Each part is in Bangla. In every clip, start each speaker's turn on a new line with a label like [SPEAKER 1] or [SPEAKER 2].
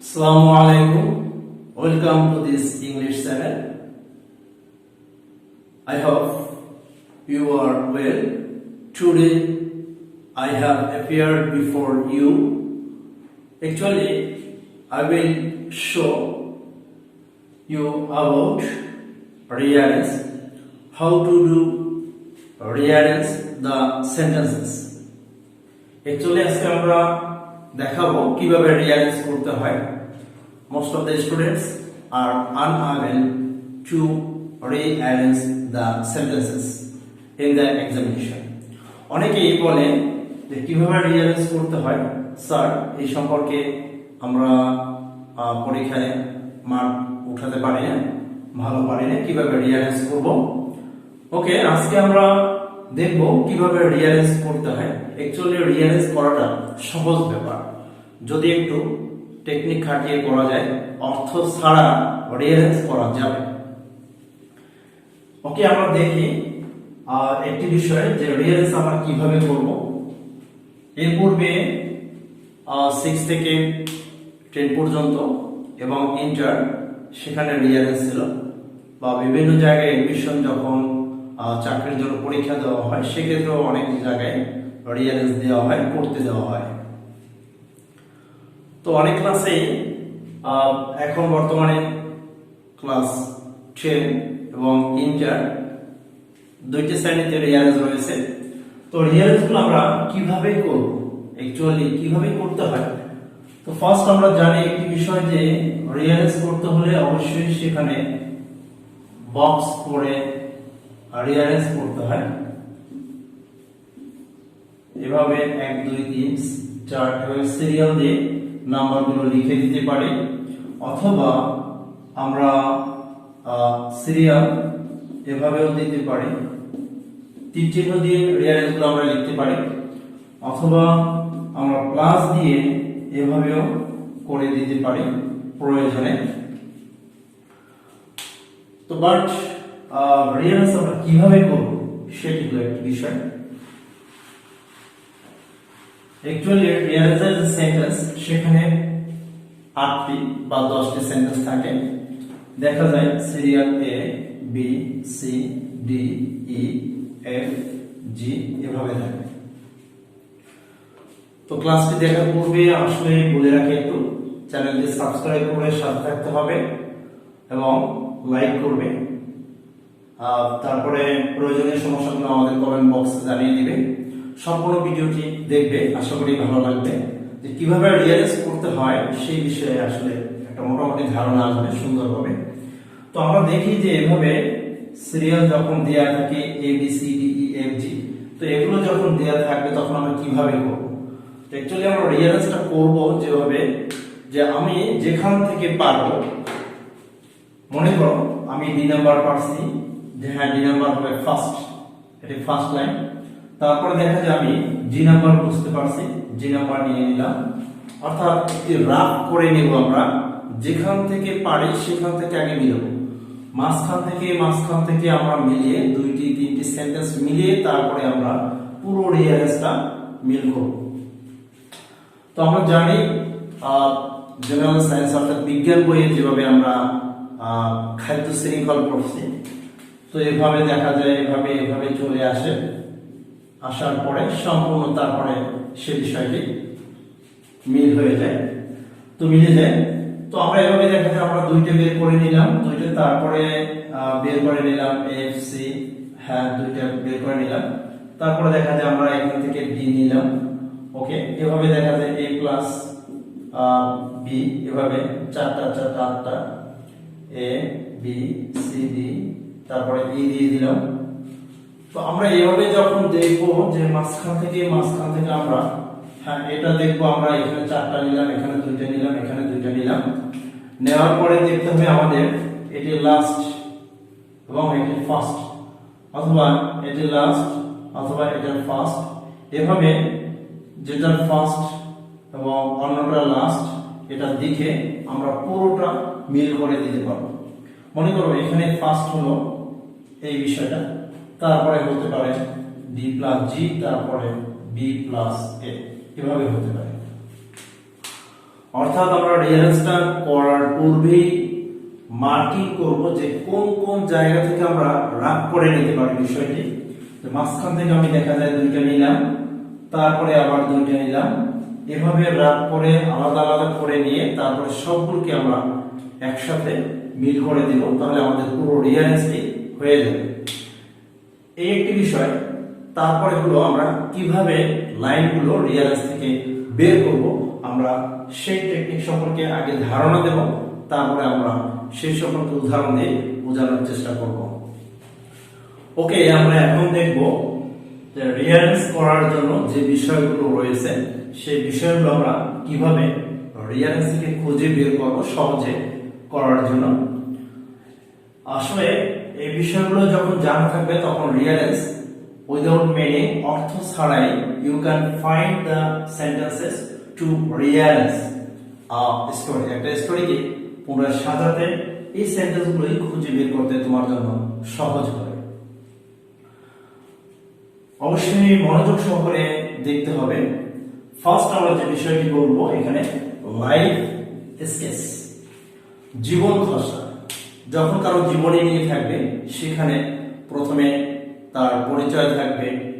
[SPEAKER 1] Assalamu alaikum. Welcome to this English channel. I hope you are well. Today I have appeared before you. Actually, I will show you about rearrange, how to do rearrange the sentences. Actually আজকে আমরা দেখাবো কীভাবে রিয়ারেঞ্জ করতে হয়। Most of the students are unable to rearrange the sentences in the examination অনেকেই বলে যে কীভাবে রিঅ্যারেঞ্জ করতে হয়? স্যার এই সম্পর্কে আমরা পরীক্ষায় মার্ক উঠাতে পারি না, ভালো পারি না, কীভাবে রিঅ্যারেঞ্জ করব? ওকে আজকে আমরা দেখব কীভাবে রিয়ারেঞ্জ করতে হয়। অ্যাকচুয়ালি রিয়ারেঞ্জ করাটা সহজ ব্যাপার। যদি একটু টেকনিক খাটিয়ে করা যায়, অর্থ ছাড়া রিয়ারেঞ্জ করা যাবে। ওকে আমরা দেখি আর একটি বিষয় যে রিয়ারেঞ্জ আমরা কীভাবে করব। এর পূর্বে সিক্স থেকে টেন পর্যন্ত এবং ইন্টার সেখানে রিয়ারেঞ্জ ছিল। বা বিভিন্ন জায়গায় এডমিশন যখন চাকরির জন্য পরীক্ষা দেওয়া হয়, সেক্ষেত্রেও অনেক জায়গায় রিয়ারেঞ্জ দেওয়া হয়, পড়তে দেওয়া হয়। তো অনেক ক্লাসেই এখন বর্তমানে ক্লাস টেন এবং ইন্টার দুইটি শ্রেণীতে রিয়ারেঞ্জ রয়েছে। তো রিয়ারেঞ্জগুলো আমরা কীভাবে করব? অ্যাকচুয়ালি কীভাবে করতে হয়? তো ফার্স্ট আমরা জানি একটি বিষয় যে রিয়ারেঞ্জ করতে হলে অবশ্যই সেখানে বক্স করে রিয়ারেঞ্জ করতে হয়। এভাবে এক, দুই, তিন, চার এভাবে সিরিয়াল দিয়ে নাম্বারগুলো লিখে দিতে পারি। অথবা আমরা সিরিয়াল এভাবেও দিতে পারি। তিন চিহ্ন দিয়ে রিয়ারেঞ্জগুলো আমরা লিখতে পারি। অথবা আমরা প্লাস দিয়ে এভাবেও করে দিতে পারি প্রয়োজনে। তো বাট রিয়ারেঞ্জ আমরা কীভাবে করব সেটি হলো একটি বিষয়। অ্যাকচুয়ালি রিয়ারেঞ্জের যে সেন্টেন্স সেখানে আটটি বা দশটি সেন্টেন্স থাকে। দেখা যায় serial A B C D E F G এভাবে থাকে। তো ক্লাসটি দেখার পূর্বে আসলে বলে রাখি একটু চ্যানেলটি সাবস্ক্রাইব করে সাথে থাকতে হবে এবং লাইক করবে। তারপরে প্রয়োজনীয় সমস্যাগুলো আমাদের কমেন্ট বক্সে জানিয়ে দিবে। সম্পূর্ণ ভিডিওটি দেখবে, আশা করি ভালো লাগবে। যে কীভাবে রিয়ালাইজ করতে হয় সেই বিষয়ে আসলে একটা মোটামুটি ধারণা আসবে সুন্দরভাবে। তো আমরা দেখি যে এভাবে সিরিয়াল যখন দেয়া থাকে A B C D E F G তো এগুলো যখন দেয়া থাকবে তখন আমরা কীভাবে করব? অ্যাকচুয়ালি আমরা রিয়ালাইজটা করব যেভাবে যে আমি যেখান থেকে পারব, মনে করো আমি ডি নাম্বার পারছি হ্যাঁ ডি নাম্বার হবে ফার্স্ট এটি ফার্স্ট লাইন তারপরে দেখা যায় আমি জি নাম্বার বুঝতে পারছি। জি নাম্বার নিয়ে নিলাম। অর্থাৎ একটি রাফ করে নেব আমরা। যেখান থেকে পারি সেখান থেকে আগে মিলাব। মাঝখান থেকে মাঝখান থেকে আমরা মিলিয়ে দুইটি, তিনটি সেন্টেন্স মিলিয়ে তারপরে আমরা পুরো রিয়ারেন্সটা মিল করব। তো আমরা জানি জেনারেল সায়েন্স অর্থাৎ বিজ্ঞান বইয়ে যেভাবে আমরা খাদ্য শৃঙ্খল পড়ছি তো এভাবে দেখা যায়, এভাবে এভাবে চলে আসে। আসার পরে সম্পূর্ণ তারপরে সে বিষয়টি মিল হয়ে যায়। তো মিলে যায়। তো আমরা এভাবে দেখা যায়, আমরা দুইটা বের করে নিলাম। দুইটা তারপরে বের করে নিলাম এফ সি হ্যাঁ দুইটা বের করে নিলাম। তারপরে দেখা যায় আমরা এখান থেকে বি নিলাম। ওকে? এভাবে দেখা যায় এ প্লাস বি এভাবে চারটা চারটা, আটটা। এ বি সি ডি তারপরে ই দিয়ে দিলাম। তো আমরা এইভাবে যখন দেখব যে মাঝখান থেকে মাঝখান থেকে আমরা হ্যাঁ এটা দেখব আমরা, এখানে চারটা নিলাম, এখানে দুইটা নিলাম, এখানে দুইটা নিলাম। নেওয়ার পরে দেখতে হবে আমাদের এটি লাস্ট এবং এটি ফার্স্ট অথবা এটি লাস্ট অথবা এটা ফার্স্ট এভাবে যেটা ফার্স্ট এবং অন্যটা লাস্ট এটা দেখে আমরা পুরোটা মিল করে দিতে পারব। মনে করো এখানে ফার্স্ট হলো এই বিষয়টা। তারপরে হতে পারে ডি প্লাস জি তারপরে বি প্লাস এ এভাবে হতে পারে। অর্থাৎ আমরা রিয়ারেন্সটা করার পূর্বেই মার্কিং করব যে কোন কোন জায়গা থেকে আমরা রাগ করে নিতে পারি বিষয়টি। মাঝখান থেকে আমি দেখা যায় দুইটা নিলাম, তারপরে আবার দুইটা নিলাম। এভাবে রাগ করে, আলাদা আলাদা করে নিয়ে তারপরে সবগুলোকে আমরা একসাথে মিল করে দিব। তাহলে আমাদের পুরো রিয়ারেন্সটি হয়ে যাবে। এই একটি বিষয়, তারপরে হলো আমরা কীভাবে লাইনগুলো রিয়ারেন্স থেকে বের করব, আমরা সেই টেকনিক সম্পর্কে আগে ধারণা দেব, তারপরে আমরা সেই সম্পর্কে উদাহরণ দিয়ে বোঝানোর চেষ্টা করব। ওকে আমরা এখন দেখব যে রিয়ারেন্স করার জন্য যে বিষয়গুলো রয়েছে, সেই বিষয়গুলো আমরা কীভাবে রিয়ারেন্স খুঁজে বের করব সহজে করার জন্য। আসলে এই বিষয়গুলো যখন জানা থাকবে, তখন রিয়ারেন্স উইদাউট মেনে অর্থ ছাড়াই you can find the sentences to a story একটা স্টোরিকে পুনরায় সাজাতে এই সেন্টেন্সগুলোই খুঁজে বের করতে তোমার জন্য সহজ হবে অবশ্যই মনোযোগ সহকারে দেখতে হবে। ফার্স্ট আমরা যে বিষয়টি বলব, এখানে লাইফ স্কেচ জীবন খসড়া যখন কারও জীবনী নিয়ে থাকবে, সেখানে প্রথমে তার পরিচয় থাকবে,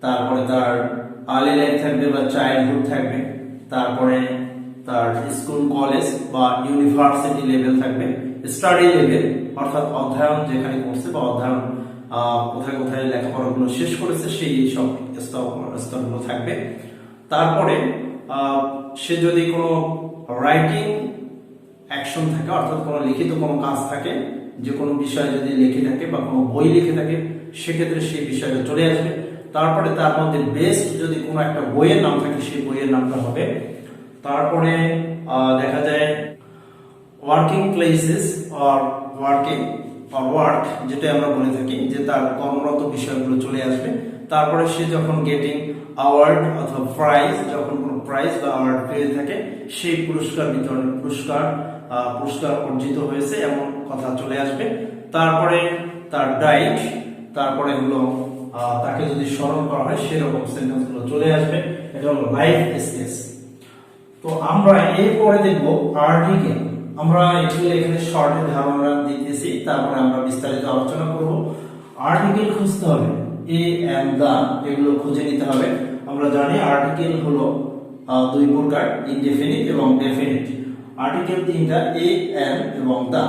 [SPEAKER 1] তারপরে তার আর্লি লাইফ থাকবে বা চাইল্ডহুড থাকবে, তারপরে তার স্কুল, কলেজ বা ইউনিভার্সিটি লেভেল থাকবে, স্টাডি লেভেল, অর্থাৎ অধ্যয়ন যেখানে করছে বা অধ্যয়ন কোথায় কোথায় লেখাপড়াগুলো শেষ করেছে, সেই সব স্তর- স্তরগুলো থাকবে। তারপরে সে যদি কোনো রাইটিং অ্যাকশন থাকে, অর্থাৎ কোনো লিখিত কোনো কাজ থাকে, যে কোনো বিষয়ে যদি লিখে থাকে বা কোনো বই লিখে থাকে, সেক্ষেত্রে সেই বিষয়টা চলে আসবে। তারপরে তার মধ্যে বেস্ট যদি কোনো একটা বইয়ের নাম থাকে, সেই বইয়ের নামটা হবে। তারপরে দেখা যায় working places or working or work যেটা আমরা বলে থাকি, যে তার কর্মরত বিষয়গুলো চলে আসবে। তারপরে সে যখন গেটিং অ্যাওয়ার্ড অথবা প্রাইজ যখন কোনো প্রাইজ বা অ্যাওয়ার্ড পেয়ে থাকে, সেই পুরস্কার বিতরণ পুরস্কার পুরস্কার অর্জিত হয়েছে, এমন কথা চলে আসবে। তারপরে তার ডাইট, তারপরে হলো তাকে যদি স্মরণ করা হয়, সেরকম সেন্টেন্সগুলো চলে আসবে। এটা হলো লাইফ স্কেচ তো আমরা এরপরে দেখব আর্টিকেল আমরা এগুলো এখানে শর্টে ধারণা দিতেছি, তারপরে আমরা বিস্তারিত আলোচনা করব। আর্টিকেল খুঁজতে হবে এ এম দা এগুলো খুঁজে নিতে হবে। আমরা জানি আর্টিকেল হলো দুই প্রকার ইনডেফিনিট এবং ডেফিনিট আর্টিকেল তিনটা এ এম এবং দা।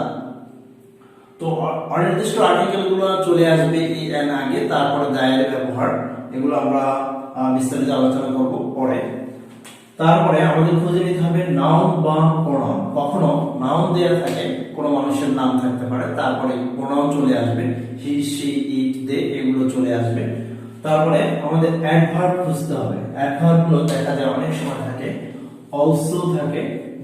[SPEAKER 1] তো অনির্দিষ্ট আর্টিকেলগুলো চলে আসবে ই এন আগে, তারপরে দায়ের ব্যবহার, এগুলো আমরা বিস্তারিত আলোচনা করব পরে। তারপরে আমাদের খুঁজে নিতে হবে নাউন বা প্রোনাউন কখনো নাউন দেয়া থাকে, কোনো মানুষের নাম থাকতে পারে, তারপরে প্রোনাউন চলে আসবে হি সি ইট দে এগুলো চলে আসবে। তারপরে আমাদের অ্যাডভার্ব খুঁজতে হবে। অ্যাডভার্বগুলো দেখা যায় অনেক সময় থাকে অলসো থাকে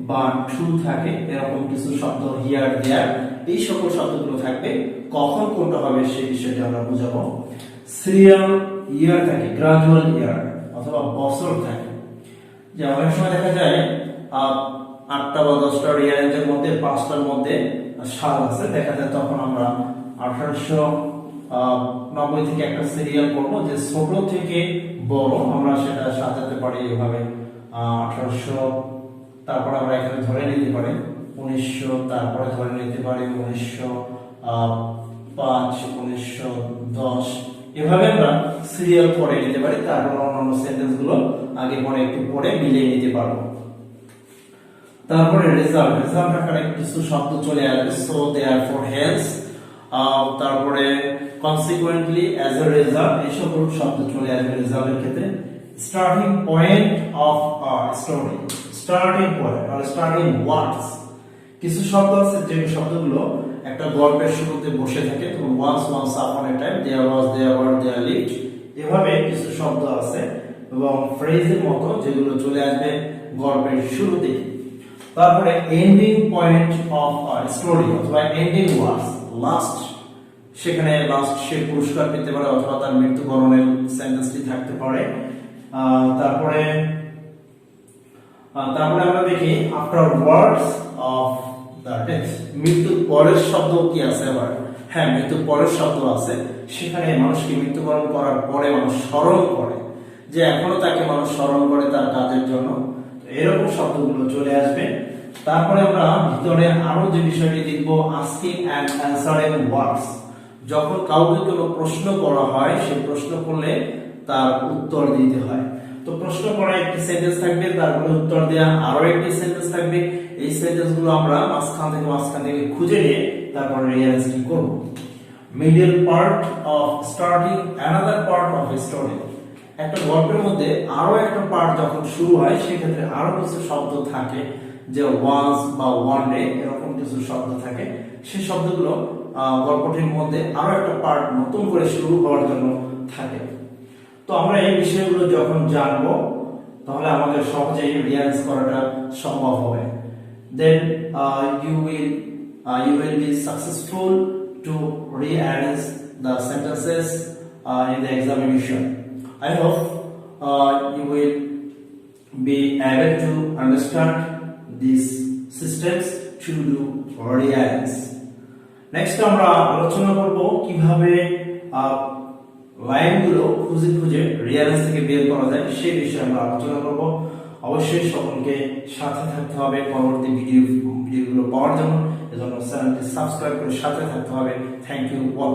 [SPEAKER 1] বা ট্রু থাকে, এরকম কিছু শব্দ হিয়ার দেয়ার এই সকল শব্দগুলো থাকবে। কখন কোনটা হবে সেই বিষয়টা আমরা বুঝাবো। সিরিয়াল ইয়ার থাকে গ্রাজুয়াল ইয়ার অথবা বছর থাকে। যে অনেক সময় দেখা যায় আটটা বা দশটা রিয়ারেঞ্জের মধ্যে, পাঁচটার মধ্যে সাল আছে। দেখা যায় তখন আমরা আঠারোশো নব্বই থেকে একটা সিরিয়াল করব যে ছোট থেকে বড় আমরা সেটা সাজাতে পারি এভাবে। আঠারোশো তারপর আমরা এখানে ধরে নিতে পারি উনিশশো, তারপরে ধরে নিতে পারি উনিশশো পাঁচ, উনিশশো দশ। এভাবে আমরা সিরিয়াল করে নিতে পারি, তারপর অন্যান্য সেন্টেন্সগুলো আগে পরে একটু পরে মিলিয়ে নিতে পারব। তারপরে রেজাল্ট রেজাল্ট আকারে কিছু শব্দ চলে আসবে সো দেয়ার ফর হেলস তারপরে কনসিকুয়েন্টলি অ্যাজ এ রেজাল্ট এই সকল শব্দ চলে আসবে রেজাল্টের ক্ষেত্রে। Starting point of story starting point R starting words কিছু শব্দ আছে যে শব্দগুলো একটা গল্পের শুরুতে বসে থাকে, যেমন once once upon a time there was there were there lived এভাবে কিছু শব্দ আছে এবং ফ্রেজের মতো যেগুলো চলে আসবে গল্পের শুরুতে তারপরে এন্ডিং পয়েন্ট অফ স্টোরি অথবা এন্ডিং ওয়ার্ডস লাস্ট সেখানে লাস্ট সে পুরস্কার পেতে পারে, অথবা তার মৃত্যুবরণের সেন্টেন্সটি থাকতে পারে। তারপরে তারপরে আমরা দেখি after words of the death মৃত্যুর পরের শব্দ কি আছে আবার হ্যাঁ মৃত্যুর পরের শব্দ আছে। সেখানে মানুষকে মৃত্যুবরণ করার পরে মানুষ স্মরণ করে, যে এখনও তাকে মানুষ স্মরণ করে তার কাজের জন্য। এরকম শব্দগুলো চলে আসবে। তারপরে আমরা ভিতরে আরও যে বিষয়টি দেখব আস্কিং অ্যান্ড অ্যান্সারিং ওয়ার্ডস যখন কাউকে কোনো প্রশ্ন করা হয় সেই প্রশ্ন করলে তার উত্তর দিতে হয়। তো প্রশ্ন করা একটি সেন্টেন্স থাকবে, তারপরে উত্তর দেওয়া আরও একটি সেন্টেন্স থাকবে। এই সেন্টেন্সগুলো আমরা মাঝখান থেকে মাঝখান থেকে খুঁজে নিয়ে তারপরে রিয়ালাইজটি করব। Middle part of starting another part of story একটা গল্পের মধ্যে আরও একটা পার্ট যখন শুরু হয়, সেক্ষেত্রে আরও কিছু শব্দ থাকে, যে ওয়ান্স বা ওয়ান ডে এরকম কিছু শব্দ থাকে। সেই শব্দগুলো গল্পটির মধ্যে আরও একটা পার্ট নতুন করে শুরু হওয়ার জন্য থাকে। তো আমরা এই বিষয়গুলো যখন জানব, তাহলে আমাদের সহজে রিয়ালাইজ করাটা সম্ভব হবে। Then you will you will be successful to rearrange the sentences in the examination I hope you will be able to understand this systems to do rearrange next আমরা আলোচনা করব কীভাবে uh, লাইনগুলো খুঁজে খুঁজে রিয়ালেন্স থেকে বের করা যায়, সেই বিষয়ে আমরা আলোচনা করব। অবশ্যই সকলকে সাথে থাকতে হবে। পরবর্তী ভিডিও ভিডিওগুলো পাওয়ার জন্য। এজন্য চ্যানেলটি সাবস্ক্রাইব করে সাথে থাকতে হবে। Thank you all